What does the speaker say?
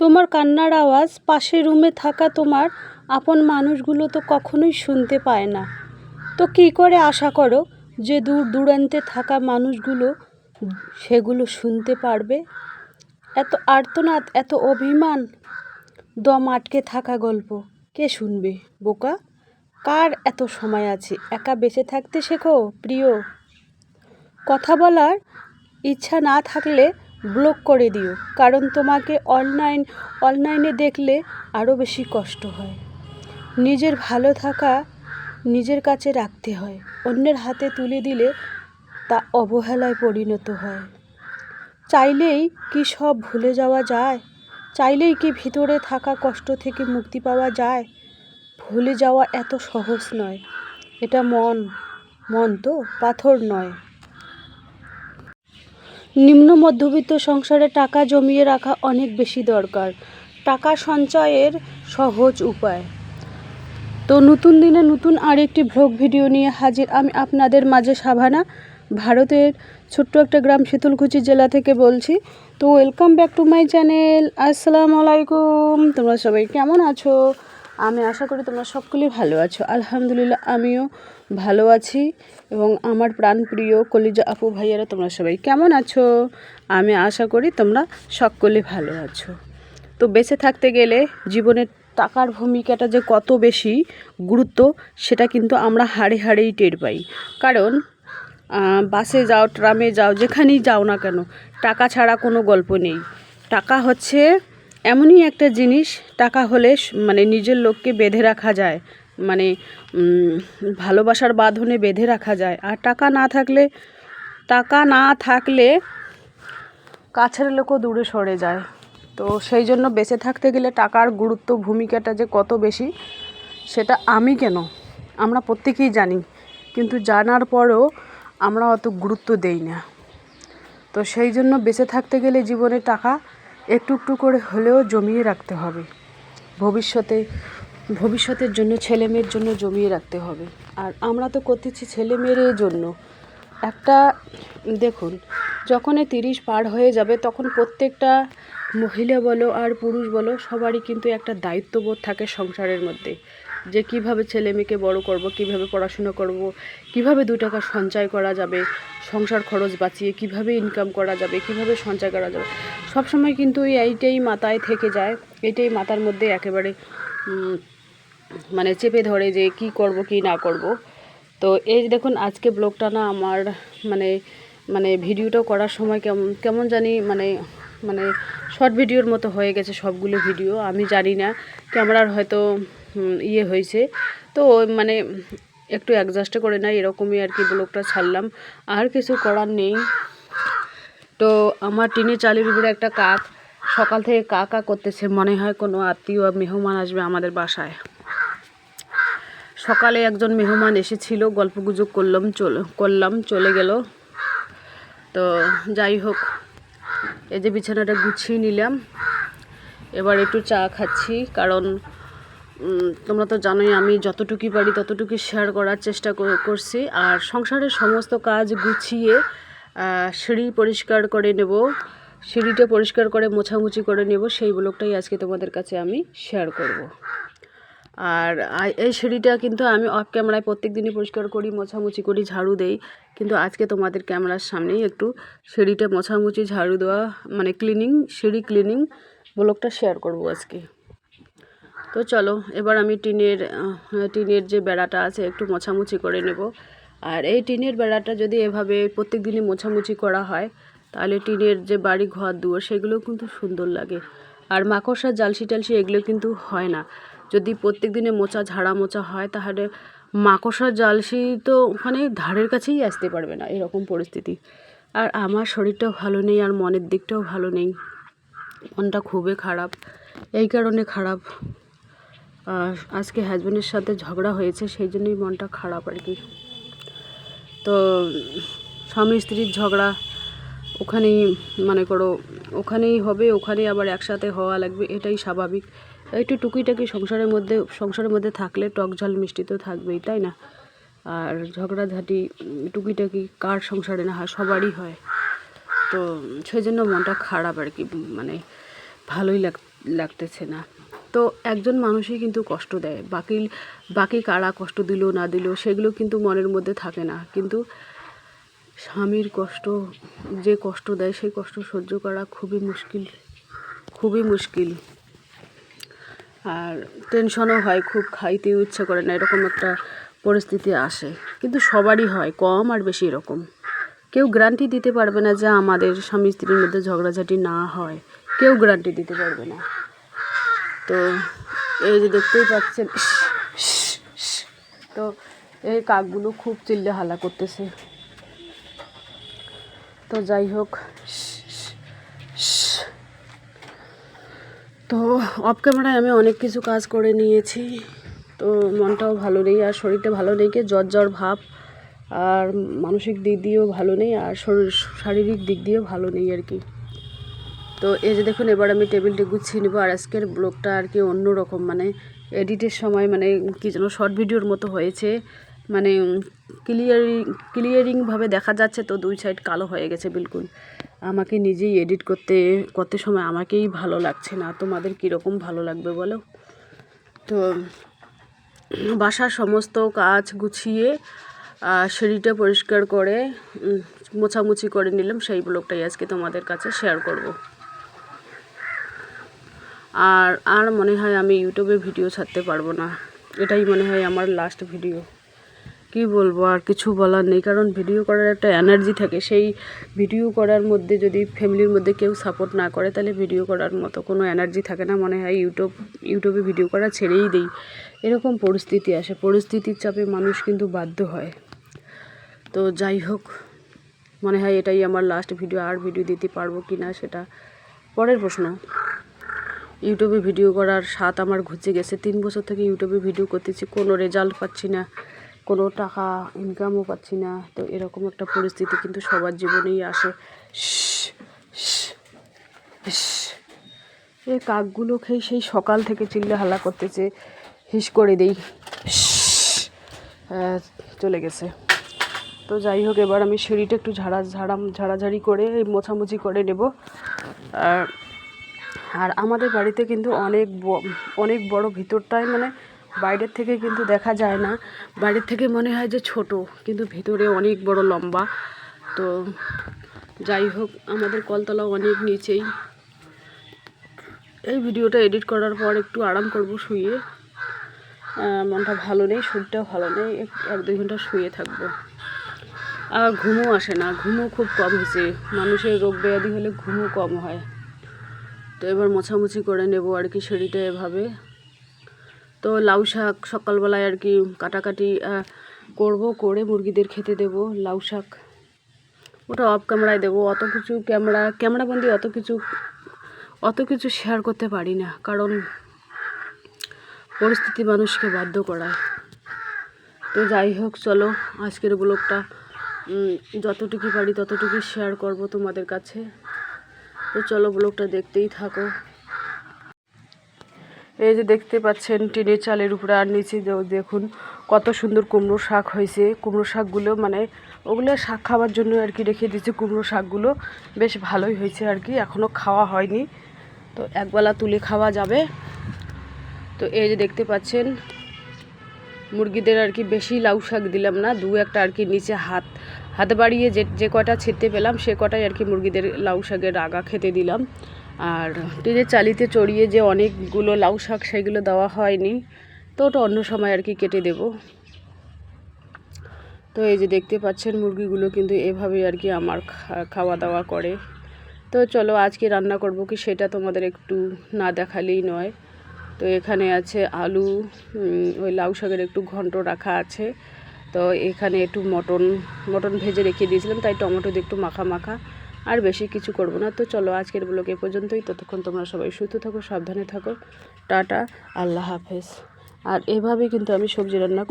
তোমার কান্নার আওয়াজ, পাশের রুমে থাকা তোমার আপন মানুষগুলো তো কখনোই শুনতে পায় না। তো কী করে আশা করো যে দূর দূরান্তে থাকা মানুষগুলো সেগুলো শুনতে পারবে? এত আর্তনাদ, এত অভিমান, দম আটকে থাকা গল্প। কে শুনবে বোকা? কার এত সময় আছে? একা বেঁচে থাকতে শেখো, প্রিয়। কথা বলার ইচ্ছা না থাকলে ব্লক করে দিও। কারণ তোমাকে অনলাইন, অনলাইনে দেখলে আরও বেশি কষ্ট হয়। নিজের ভালো থাকা নিজের কাছে রাখতে হয়। অন্যের হাতে তুলে দিলে তা অবহেলায় পরিণত হয়। চাইলেই কি সব ভুলে যাওয়া যায়? চাইলেই কি ভিতরে থাকা কষ্ট থেকে মুক্তি পাওয়া যায়? ভুলে যাওয়া এত সহজ নয়। এটা মন মন তো পাথর নয়। নিম্ন মধ্যবিত্ত সংসারে টাকা জমিয়ে রাখা অনেক বেশি দরকার। টাকা সঞ্চয়ের সহজ উপায়। তো নতুন দিনে নতুন আরেকটি ভ্লগ ভিডিও নিয়ে হাজির আমি আপনাদের মাঝে সাভানা, ভারতের ছোট্ট একটা গ্রাম শীতলকুচি জেলা থেকে বলছি। তো welcome back to my channel আসসালামু আলাইকুম। তোমরা সবাই কেমন আছো? আমি আশা করি তোমরা সকলেই ভালো আছো। আলহামদুলিল্লাহ, আমিও ভালো আছি এবং আমার প্রাণপ্রিয় কলিজা আপু ভাইয়ারা, তোমরা সবাই কেমন আছো? আমি আশা করি তোমরা সকলে ভালো আছো। তো বেঁচে থাকতে গেলে জীবনের টাকার ভূমিকাটা যে কত বেশি গুরুত্ব, সেটা কিন্তু আমরা হাড়ে হাড়েই টের পাই। কারণ বাসে যাও, ট্রামে যাও, যেখানেই যাও না কেন, টাকা ছাড়া কোনো গল্প নেই। টাকা হচ্ছে এমনই একটা জিনিস টাকা হলে মানে নিজের লোককে বেঁধে রাখা যায়। মানে ভালোবাসার বাঁধনে বেঁধে রাখা যায়। আর টাকা না থাকলে, টাকা না থাকলে কাছের লোকও দূরে সরে যায়। তো সেই জন্য বেঁচে থাকতে গেলে টাকার গুরুত্ব, ভূমিকাটা যে কত বেশি, সেটা আমি কেন? আমরা প্রত্যেকেই জানি। কিন্তু জানার পরেও আমরা অত গুরুত্ব দেই না। তো সেই জন্য বেঁচে থাকতে গেলে জীবনে টাকা একটু একটু করে হলেও জমিয়ে রাখতে হবে। ভবিষ্যতে, ভবিষ্যতের জন্য, ছেলে মেয়ের জন্য জমিয়ে রাখতে হবে। আর আমরা তো করতেছি ছেলে মেয়ের জন্য। একটা, দেখুন যখনই তিরিশ পার হয়ে যাবে, তখন প্রত্যেকটা মহিলা বলো আর পুরুষ বলো, সবারই কিন্তু একটা দায়িত্ববোধ থাকে সংসারের মধ্যে। যে কীভাবে ছেলে মেয়েকে বড় করব, কীভাবে পড়াশুনো করব, কীভাবে দু টাকা সঞ্চয় করা যাবে, সংসার খরচ বাঁচিয়ে কীভাবে ইনকাম করা যাবে, কীভাবে সঞ্চয় করা যাবে, সব সময় কিন্তু এই এইটাই মাথায় থেকে যায়, এটাই মাথার মধ্যে একেবারে মানে চেপে ধরে যে কি করব, কি না করব। তো এই দেখুন, আজকে ব্লগটা না আমার মানে মানে ভিডিওটা করার সময় কেমন কেমন জানি মানে মানে শর্ট ভিডিওর মতো হয়ে গেছে সবগুলো ভিডিও আমি জানি না, ক্যামেরার হয়তো ইয়ে হয়েছে। তো মানে একটু অ্যাডজাস্ট করে না এরকমই আর কি ব্লগটা ছাড়লাম। আর কিছু করার নেই। তো আমার টিনের চালের উপরে একটা কাক, সকাল থেকে কা কা করতেছে, মনে হয় কোনো আত্মীয় মেহমান আসবে আমাদের বাসায়। সকালে একজন মেহমান এসেছিল গল্পগুজব করলাম, চল, করলাম, চলে গেল। তো যাই হোক, এই যে বিছানাটা গুছিয়ে নিলাম। এবার একটু চা খাচ্ছি, কারণ তোমরা তো জানোই, আমি যতটুকু পারি ততটুকু শেয়ার করার চেষ্টা কর- করছি। আর সংসারের সমস্ত কাজ গুছিয়ে সিঁড়ি পরিষ্কার করে নেব। সিঁড়িটা পরিষ্কার করে, মোছামুছি করে নেব। সেই ব্লগটাই আজকে তোমাদের কাছে আমি শেয়ার করব। আর এই সিঁড়িটা কিন্তু আমি অফ ক্যামেরায় প্রত্যেক দিনই পরিষ্কার করি, মোছামুছি করি, ঝাড়ু দেই। কিন্তু আজকে তোমাদের ক্যামেরার সামনেই একটু সিঁড়িটা মোছামুছি, ঝাড়ু দেওয়া মানে ক্লিনিং সিঁড়ি ক্লিনিং ব্লগটা শেয়ার করব আজকে। তো চলো, এবার আমি টিনের টিনের যে বেড়াটা আছে, একটু মোছামুছি করে নেব। আর এই টিনের বেড়াটা যদি এভাবে প্রত্যেক দিনই মোছামুছি করা হয়, তাহলে টিনের যে বাড়ি ঘর, দুয়ার সেগুলো কিন্তু সুন্দর লাগে। আর মাকড়সা জালসি টালসি এগুলো কিন্তু হয় না। যদি প্রত্যেক দিনে মোচা ঝাড়া মোচা হয়, তাহলে মাকড়সার জালসি তো ওখানে ধারের কাছেই আসতে পারবে না এরকম পরিস্থিতি। আর আমার শরীরটাও ভালো নেই, আর মনের দিকটাও ভালো নেই। মনটা খুবই খারাপ। এই কারণে খারাপ। আজকে হাজব্যান্ডের সাথে ঝগড়া হয়েছে, সেই জন্যই মনটা খারাপ আর কি। তো স্বামী স্ত্রীর ঝগড়া ওখানেই, মনে করো, ওখানেই হবে ওখানেই আবার একসাথে হওয়া লাগবে, এটাই স্বাভাবিক। একটু টুকিটাকি সংসারের মধ্যে সংসারের মধ্যে থাকলে টক ঝাল মিষ্টি তো থাকবেই, তাই না? আর ঝগড়াঝাটি, টুকিটাকি কার সংসারে না হয়, সবারই হয়। তো সেই জন্য মনটা খারাপ আর কি মানে ভালোই লাগ, লাগতেছে না। তো একজন মানুষই কিন্তু কষ্ট দেয়। বাকি বাকি কারা কষ্ট দিল, না দিল, সেগুলো কিন্তু মনের মধ্যে থাকে না। কিন্তু স্বামীর কষ্ট, যে কষ্ট দেয়, সেই কষ্ট সহ্য করা খুবই মুশকিল খুবই মুশকিল। আর টেনশনও হয়, খুব খাইতে ইচ্ছে করে না, এরকম একটা পরিস্থিতি আসে। কিন্তু সবারই হয়, কম আর বেশি এরকম। কেউ গ্যারান্টি দিতে পারবে না যে আমাদের স্বামী স্ত্রীর মধ্যে ঝগড়াঝাটি না হয়। কেউ গ্যারান্টি দিতে পারবে না। তো এই যে দেখতেই পাচ্ছেন তো এই কাকগুলো খুব চিল্লে হালা করতেছে। তো যাই হোক তো অফ ক্যামেরায় আমি অনেক কিছু কাজ করে নিয়েছি। তো মনটাও ভালো নেই, আর শরীরটা ভালো নেই, কে জ্বর জ্বর ভাব, আর মানসিক দিক দিয়েও ভালো নেই, আর শরীর, শারীরিক দিক দিয়েও ভালো নেই আর কি। তো এই যে দেখুন, এবার আমি টেবিলটি গুছিয়ে নেব আর আজকের ব্লগটা আর কি অন্য রকম মানে এডিটের সময় মানে কী যেন শর্ট ভিডিওর মতো হয়েছে মানে ক্লিয়ারিং, ক্লিয়ারিংভাবে দেখা যাচ্ছে তো দুই সাইড কালো হয়ে গেছে বিলকুল। আমাকে নিজেই এডিট করতে করতে সময় আমাকেই ভালো লাগছে না। তোমাদের কীরকম ভালো লাগবে বলো? তো বাসার সমস্ত কাজ গুছিয়ে সিঁড়িটা পরিষ্কার করে মোছামুছি করে নিলাম। সেই ব্লগটাই আজকে তোমাদের কাছে শেয়ার করব। আর আর মনে হয় আমি ইউটিউবে ভিডিও ছাড়তে পারব না। এটাই মনে হয় আমার লাস্ট ভিডিও কি বলব, আর কিছু বলার নেই, কারণ ভিডিও করার একটা এনার্জি থাকে। সেই ভিডিও করার মধ্যে যদি ফ্যামিলির মধ্যে কেউ সাপোর্ট না করে, তাহলে ভিডিও করার মতো কোনো এনার্জি থাকে না। মনে হয় ইউটিউব ইউটিউবে ভিডিও করা ছেড়েই দিই। এরকম পরিস্থিতি আসে। পরিস্থিতির চাপে মানুষ কিন্তু বাধ্য হয়। তো যাই হোক, মনে হয় এটাই আমার লাস্ট ভিডিও আর ভিডিও দিতে পারব কি না সেটা পরের প্রশ্ন। ইউটিউবে ভিডিও করার স্বাদ আমার ঘুচে গেছে। তিন বছর থেকে ইউটিউবে ভিডিও করতেছি, কোনো রেজাল্ট পাচ্ছি না, কোনো টাকা ইনকামও পাচ্ছি না। তো এরকম একটা পরিস্থিতি কিন্তু সবার জীবনেই আসে। এই কাকগুলো খেয়ে সেই সকাল থেকে চিল্লে হালা করতেছে হিস করে দেই চলে গেছে তো যাই হোক এবার আমি সিঁড়িটা একটু ঝাড়া ঝাড়াম ঝাড়াঝাড়ি করে মোছামুছি করে নেব আর আর আমাদের বাড়িতে কিন্তু অনেক অনেক বড় ভিতরটায় মানে বাইরের থেকে কিন্তু দেখা যায় না। বাইরের থেকে মনে হয় যে ছোট, কিন্তু ভিতরে অনেক বড় লম্বা। তো যাই হোক, আমাদের কলতলা অনেক নিচেই। এই ভিডিওটা এডিট করার পর একটু আরাম করব শুয়ে। মনটা ভালো নেই, শরীরটাও ভালো নেই, এক দুই ঘণ্টা শুয়ে থাকব। আর ঘুমও আসে না, ঘুমও খুব কম হয়েছে মানুষের রোগ ব্যাধি হলে ঘুমও কম হয়। তো এবার মোছামুছি করে নেব আর কি সিঁড়িটা এভাবে। তো লাউ শাক সকালবেলায় আর কি কাটাকাটি করব, করে মুরগিদের খেতে দেব লাউ শাক। ওটা অফ ক্যামেরায় দেবো। অত কিছু ক্যামেরা ক্যামেরাবন্দি অত কিছু অত কিছু শেয়ার করতে পারি না। কারণ পরিস্থিতি মানুষকে বাধ্য করায়। তো যাই হোক, চলো আজকের ব্লগটা যতটুকু পারি ততটুকু শেয়ার করব তোমাদের কাছে। তো চলো ব্লগটা দেখতেই থাকো। এই যে দেখতে পাচ্ছেন, টিনের চালের উপরে আর নিচে দেখুন, কত সুন্দর কুমড়ো শাক হয়েছে। কুমড়ো শাকগুলো মানে ওগুলো শাক খাওয়ার জন্য আর কি রেখে দিয়েছে কুমড়ো শাকগুলো। বেশ ভালোই হয়েছে আর কি এখনও খাওয়া হয়নি। তো একবেলা তুলে খাওয়া যাবে। তো এই যে দেখতে পাচ্ছেন, মুরগিদের আর কি বেশি লাউ শাক দিলাম না, দু একটা আর কি নিচে হাত হাত বাড়িয়ে যে যে কটা ছিটতে পেলাম, সে কটাই আর কি মুরগিদের লাউ শাকের আগা খেতে দিলাম। আর টিনের চালিতে চড়িয়ে যে অনেকগুলো লাউ শাক সেগুলো দেওয়া হয়নি, তো ওটা অন্য সময় আর কি কেটে দেব। তো এই যে দেখতে পাচ্ছেন মুরগিগুলো কিন্তু এভাবেই আর কি আমার খাওয়া দাওয়া করে। তো চলো আজকে রান্না করব কি সেটা তোমাদের একটু না দেখালেই নয়। তো এখানে আছে আলু ওই লাউ শাকের একটু ঘন্ট রাখা আছে। তো এখানে একটু মটন মটন ভেজে রেখে দিয়েছিলাম, তাই টমেটো দিয়ে একটু মাখা মাখা, আর বেশি কিছু করব না। তো চলো আজকের ব্লগ এ পর্যন্তই, ততক্ষণ তোমরা সবাই সুস্থ থাকো, সাবধানে থাকো, টাটা, আল্লাহ হাফেজ। আর এভাবেই কিন্তু আমি সবজি রান্না